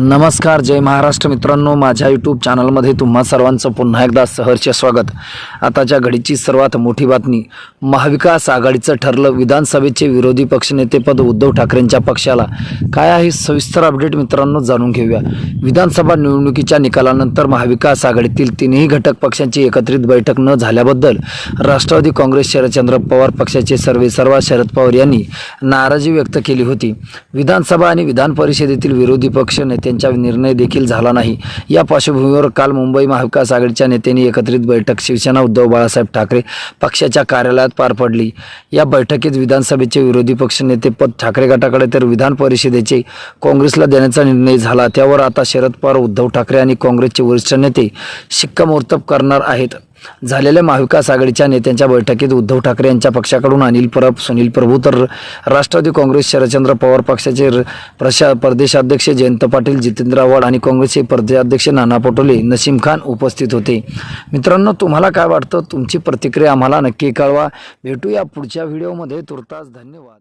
नमस्कार जय महाराष्ट्र मित्रांनो. माझ्या यूट्यूब चॅनलमध्ये तुम्हा सर्वांचं पुन्हा एकदा सहर्ष स्वागत. आताच्या घडीची सर्वात मोठी बातमी महाविकास आघाडीचं ठरलं विधानसभेचे विरोधी पक्षनेतेपद उद्धव ठाकरेंच्या पक्षाला. काय आहे सविस्तर अपडेट मित्रांनो जाणून घेऊया. विधानसभा निवडणुकीच्या निकालानंतर महाविकास आघाडीतील तिन्ही घटक पक्षांची एकत्रित बैठक न झाल्याबद्दल राष्ट्रवादी काँग्रेस शरदचंद्र पवार पक्षाचे सर्वे शरद पवार यांनी नाराजी व्यक्त केली होती. विधानसभा आणि विधान परिषदेतील विरोधी पक्ष त्यांचा निर्णय देखील झाला नाही. या पार्श्वभूमीवर काल मुंबई महाविकास आघाडीच्या नेत्यांनी एकत्रित बैठक शिवसेना उद्धव बाळासाहेब ठाकरे पक्षाच्या कार्यालयात पार पडली. या बैठकीत विधानसभेचे विरोधी पक्षनेते पद ठाकरे गटाकडे तर विधान परिषदेचे काँग्रेसला देण्याचा निर्णय झाला. त्यावर आता शरद पवार उद्धव ठाकरे आणि काँग्रेसचे वरिष्ठ नेते शिक्कामोर्तब करणार आहेत. झालेल्या महाविकास आघाडीच्या नेत्यांच्या बैठकीत उद्धव ठाकरे यांच्या पक्षाकडून अनिल परब सुनील प्रभू तर राष्ट्रवादी काँग्रेस शरदचंद्र पवार पक्षाचे र- प्रशा प्रदेशाध्यक्ष जयंत पाटील जितेंद्र आव्हाड आणि काँग्रेसचे प्रदेशाध्यक्ष नाना पटोले नसीम खान उपस्थित होते. मित्रांनो तुम्हाला काय वाटतं? तुमची प्रतिक्रिया आम्हाला नक्की कळवा. भेटूया पुढच्या व्हिडिओमध्ये. तुर्तास धन्यवाद.